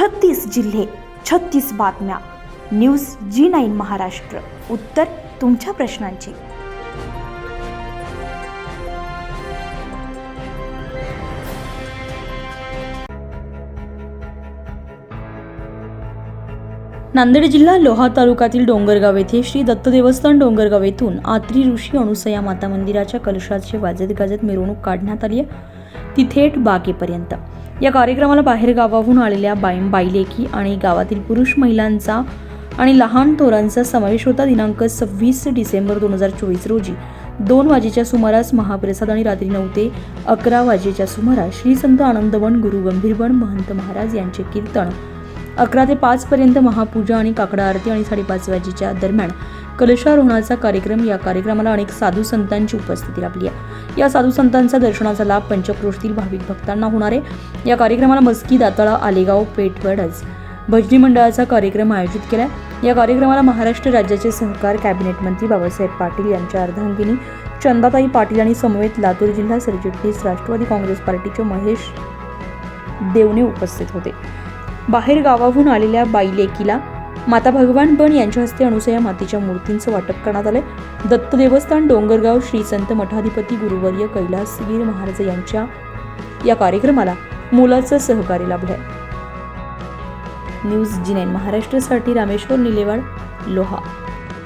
छत्तीस जिल्हे छत्तीस बातम्या. News G nine Maharashtra. उत्तर तुमच्या प्रश्नांची. नांदेड जिल्हा लोहा तालुक्यातील डोंगरगाव येथे श्री दत्त देवस्थान डोंगरगाव येथून आत्री ऋषी अनुसया माता मंदिराच्या कलशाची वाजत गाजत मिरवणूक काढण्यात आली आहे. ती थेट बागेपर्यंत या कार्यक्रमाला बाहेर गावाहून आलेल्या बाई बाईलेकी आणि गावातील पुरुष महिलांचा आणि लहान थोरांचा समावेश होता दिनांक सव्वीस डिसेंबर दोन हजार चोवीस रोजी. दोन वाजेच्या सुमारास महाप्रसाद आणि रात्री नऊ ते अकरा वाजेच्या सुमारास श्री संत आनंदवन गुरु गंभीरबन महंत महाराज यांचे कीर्तन अकरा ते पाच पर्यंत महापूजा आणि काकडा आरती आणि साडेपाच वाजेच्या दरम्यान कलशारोहणाचा कार्यक्रम या कार्यक्रमाला अनेक साधू संतांची उपस्थिती लाभली आहे. या साधू संतांचा दर्शनाचा लाभ पंचक्रोशीतील भाविक भक्तांना होणार आहे. या कार्यक्रमाला मस्की दाताळा आलेगाव पेठवडज भजनी मंडळाचा कार्यक्रम आयोजित केला या कार्यक्रमाला महाराष्ट्र राज्याचे सहकार कॅबिनेट मंत्री बाबासाहेब पाटील यांच्या अर्धांगिनी चंदाताई पाटील आणि समवेत लातूर जिल्हा सरचिटणीस राष्ट्रवादी काँग्रेस पार्टीचे महेश देवणे उपस्थित होते. बाहेर गावाहून आलेल्या बाईलेकीला माता भगवान पण यांच्या हस्ते अनुसया मातेच्या मूर्तींचं वाटप करण्यात आलंय. दत्त देवस्थान डोंगरगाव श्री संत मठाधिपती गुरुवर्य कैलासगीर महाराज यांच्या या कार्यक्रमाला मुलाचं सहकार्य लाभलंय. न्यूज जी नाईन महाराष्ट्रासाठी रामेश्वर निलेवाड लोहा.